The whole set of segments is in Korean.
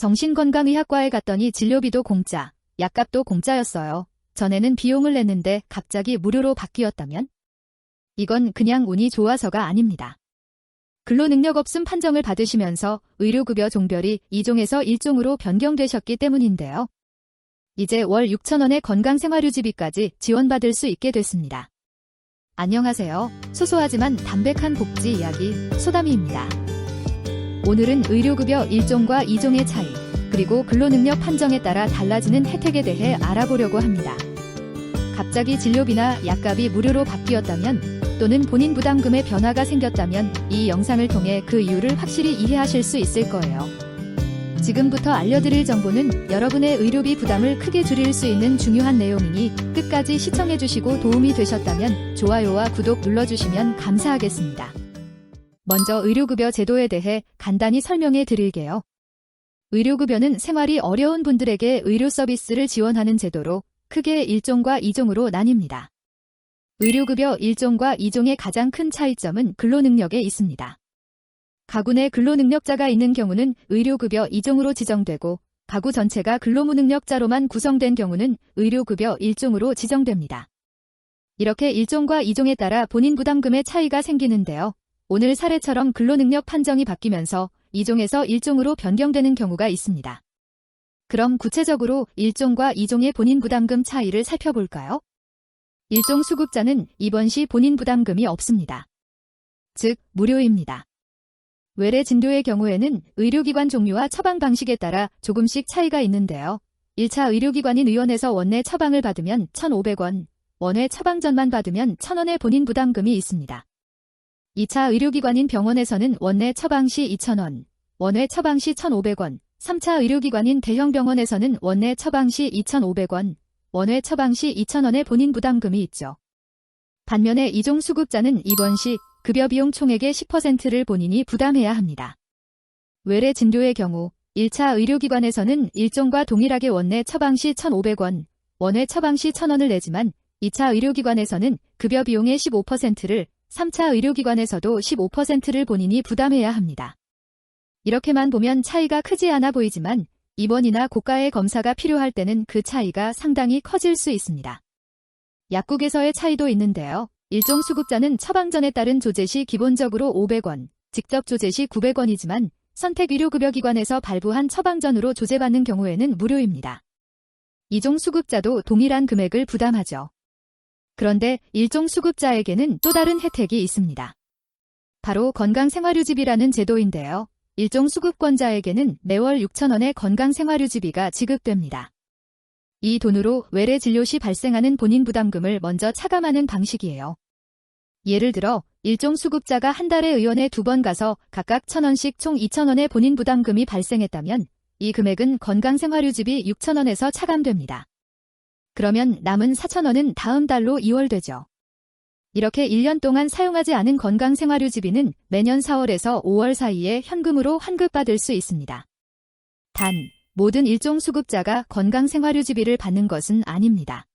정신건강의학과에 갔더니 진료비도 공짜, 약값도 공짜였어요. 전에는 비용을 냈는데 갑자기 무료로 바뀌었다면? 이건 그냥 운이 좋아서가 아닙니다. 근로능력 없음 판정을 받으시면서 의료급여 종별이 2종에서 1종으로 변경되셨기 때문인데요. 이제 월 6천원의 건강생활유지비까지 지원받을 수 있게 됐습니다. 안녕하세요. 소소하지만 담백한 복지 이야기 소담이입니다. 오늘은 의료급여 1종과 2종의 차이, 그리고 근로능력 판정에 따라 달라지는 혜택에 대해 알아보려고 합니다. 갑자기 진료비나 약값이 무료로 바뀌었다면 또는 본인 부담금의 변화가 생겼다면 이 영상을 통해 그 이유를 확실히 이해하실 수 있을 거예요. 지금부터 알려드릴 정보는 여러분의 의료비 부담을 크게 줄일 수 있는 중요한 내용이니 끝까지 시청해주시고 도움이 되셨다면 좋아요와 구독 눌러주시면 감사하겠습니다. 먼저 의료급여 제도에 대해 간단히 설명해 드릴게요. 의료급여는 생활이 어려운 분들에게 의료 서비스를 지원하는 제도로 크게 1종과 2종으로 나뉩니다. 의료급여 1종과 2종의 가장 큰 차이점은 근로능력에 있습니다. 가구 내 근로능력자가 있는 경우는 의료급여 2종으로 지정되고 가구 전체가 근로무능력자로만 구성된 경우는 의료급여 1종으로 지정됩니다. 이렇게 1종과 2종에 따라 본인 부담금의 차이가 생기는데요. 오늘 사례처럼 근로능력 판정이 바뀌면서 2종에서 1종으로 변경되는 경우가 있습니다. 그럼 구체적으로 1종과 2종의 본인 부담금 차이를 살펴볼까요? 1종 수급자는 입원 시 본인 부담금이 없습니다. 즉, 무료입니다. 외래 진료의 경우에는 의료기관 종류와 처방 방식에 따라 조금씩 차이가 있는데요. 1차 의료기관인 의원에서 원내 처방을 받으면 1,500원, 원외 처방 전만 받으면 1,000원의 본인 부담금이 있습니다. 2차 의료기관인 병원에서는 원내 처방 시 2,000원, 원외 처방 시 1,500원, 3차 의료기관인 대형 병원에서는 원내 처방 시 2,500원, 원외 처방 시 2,000원의 본인 부담금이 있죠. 반면에 이종 수급자는 입원 시 급여 비용 총액의 10%를 본인이 부담해야 합니다. 외래 진료의 경우 1차 의료기관에서는 1종과 동일하게 원내 처방 시 1,500원, 원외 처방 시 1,000원을 내지만 2차 의료기관에서는 급여 비용의 15%를 3차 의료기관에서도 15%를 본인이 부담해야 합니다. 이렇게만 보면 차이가 크지 않아 보이지만 입원이나 고가의 검사가 필요할 때는 그 차이가 상당히 커질 수 있습니다. 약국에서의 차이도 있는데요. 일종 수급자는 처방전에 따른 조제 시 기본적으로 500원, 직접 조제 시 900원이지만 선택 의료급여기관에서 발부한 처방전으로 조제받는 경우에는 무료입니다. 이종 수급자도 동일한 금액을 부담하죠. 그런데 일종 수급자에게는 또 다른 혜택이 있습니다. 바로 건강생활유지비라는 제도인데요. 일종 수급권자에게는 매월 6천원의 건강생활유지비가 지급됩니다. 이 돈으로 외래 진료 시 발생하는 본인 부담금을 먼저 차감하는 방식이에요. 예를 들어 일종 수급자가 한 달에 의원에 두 번 가서 각각 천원씩 총 2천원의 본인 부담금이 발생했다면 이 금액은 건강생활유지비 6천원에서 차감됩니다. 그러면 남은 4천원은 다음 달로 이월되죠. 이렇게 1년 동안 사용하지 않은 건강생활유지비는 매년 4월에서 5월 사이에 현금으로 환급받을 수 있습니다. 단, 모든 일종 수급자가 건강생활유지비를 받는 것은 아닙니다.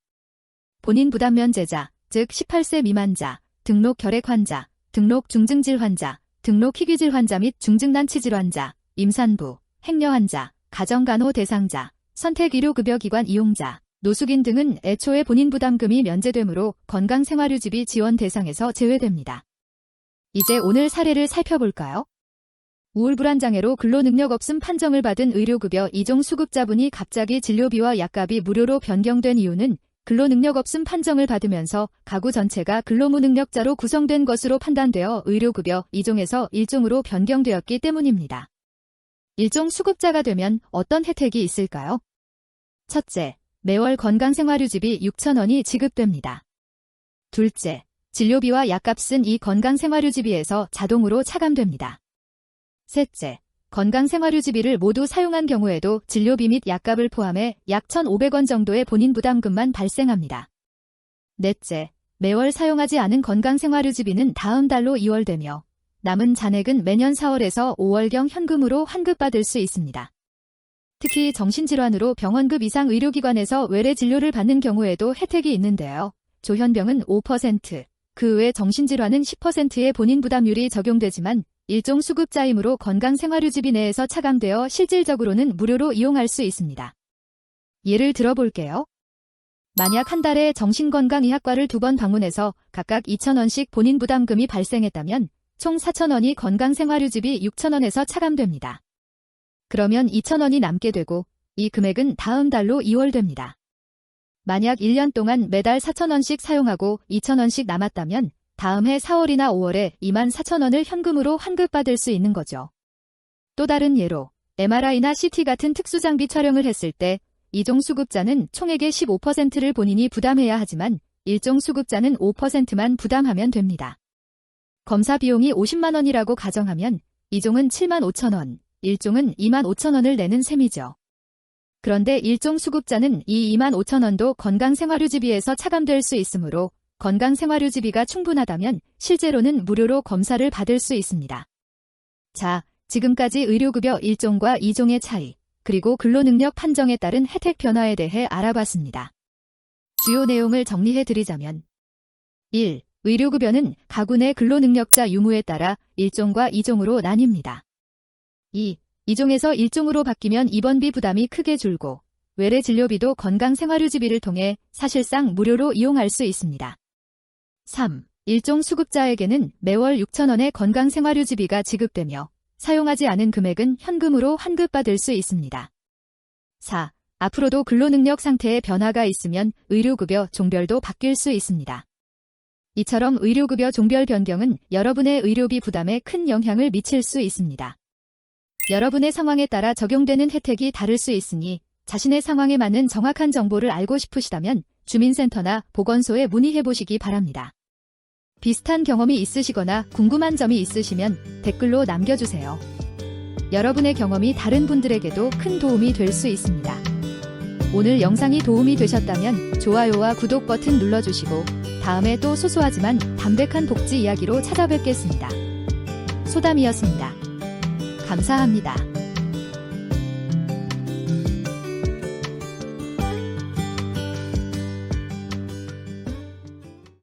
본인 부담 면제자, 즉 18세 미만자, 등록 결핵 환자, 등록 중증질 환자, 등록 희귀질 환자 및 중증난치 질환자, 임산부, 행여 환자, 가정간호 대상자, 선택의료급여기관 이용자, 노숙인 등은 애초에 본인 부담금이 면제되므로 건강생활유지비 지원 대상에서 제외됩니다. 이제 오늘 사례를 살펴볼까요? 우울불안장애로 근로능력 없음 판정을 받은 의료급여 2종 수급자분이 갑자기 진료비와 약값이 무료로 변경된 이유는 근로능력 없음 판정을 받으면서 가구 전체가 근로무능력자로 구성된 것으로 판단되어 의료급여 2종에서 1종으로 변경되었기 때문입니다. 1종 수급자가 되면 어떤 혜택이 있을까요? 첫째, 매월 건강생활유지비 6천원이 지급됩니다. 둘째, 진료비와 약값은 이 건강생활유지비에서 자동으로 차감됩니다. 셋째, 건강생활유지비를 모두 사용한 경우에도 진료비 및 약값을 포함해 약 1,500원 정도의 본인 부담금만 발생합니다. 넷째, 매월 사용하지 않은 건강생활유지비는 다음 달로 이월되며 남은 잔액은 매년 4월에서 5월경 현금으로 환급받을 수 있습니다. 특히 정신질환으로 병원급 이상 의료기관에서 외래 진료를 받는 경우에도 혜택이 있는데요. 조현병은 5%, 그 외 정신질환은 10%의 본인 부담률이 적용되지만 일종 수급자이므로 건강생활유지비 내에서 차감되어 실질적으로는 무료로 이용할 수 있습니다. 예를 들어볼게요. 만약 한 달에 정신건강의학과를 두 번 방문해서 각각 2,000원씩 본인 부담금이 발생했다면 총 4,000원이 건강생활유지비 6,000원에서 차감됩니다. 그러면 2,000원이 남게 되고 이 금액은 다음 달로 이월됩니다. 만약 1년 동안 매달 4,000원씩 사용하고 2,000원씩 남았다면 다음 해 4월이나 5월에 24,000원을 현금으로 환급받을 수 있는 거죠. 또 다른 예로 MRI나 CT 같은 특수장비 촬영을 했을 때 이종 수급자는 총액의 15%를 본인이 부담해야 하지만 일종 수급자는 5%만 부담하면 됩니다. 검사 비용이 50만 원이라고 가정하면 이종은 7만 5천 원, 일종은 2만 5천 원을 내는 셈이죠. 그런데 일종 수급자는 이 2만 5천 원도 건강생활유지비에서 차감될 수 있으므로 건강생활유지비가 충분하다면 실제로는 무료로 검사를 받을 수 있습니다. 자, 지금까지 의료급여 1종과 2종의 차이, 그리고 근로능력 판정에 따른 혜택 변화에 대해 알아봤습니다. 주요 내용을 정리해 드리자면 1. 의료급여는 가구 내 근로능력자 유무에 따라 1종과 2종으로 나뉩니다. 2. 2종에서 1종으로 바뀌면 입원비 부담이 크게 줄고 외래 진료비도 건강생활유지비를 통해 사실상 무료로 이용할 수 있습니다. 3. 일종 수급자에게는 매월 6천원의 건강생활유지비가 지급되며 사용하지 않은 금액은 현금으로 환급받을 수 있습니다. 4. 앞으로도 근로능력 상태에 변화가 있으면 의료급여 종별도 바뀔 수 있습니다. 이처럼 의료급여 종별 변경은 여러분의 의료비 부담에 큰 영향을 미칠 수 있습니다. 여러분의 상황에 따라 적용되는 혜택이 다를 수 있으니 자신의 상황에 맞는 정확한 정보를 알고 싶으시다면 주민센터나 보건소에 문의해 보시기 바랍니다. 비슷한 경험이 있으시거나 궁금한 점이 있으시면 댓글로 남겨주세요. 여러분의 경험이 다른 분들에게도 큰 도움이 될 수 있습니다. 오늘 영상이 도움이 되셨다면 좋아요와 구독 버튼 눌러주시고 다음에 또 소소하지만 담백한 복지 이야기로 찾아뵙겠습니다. 소담이었습니다. 감사합니다.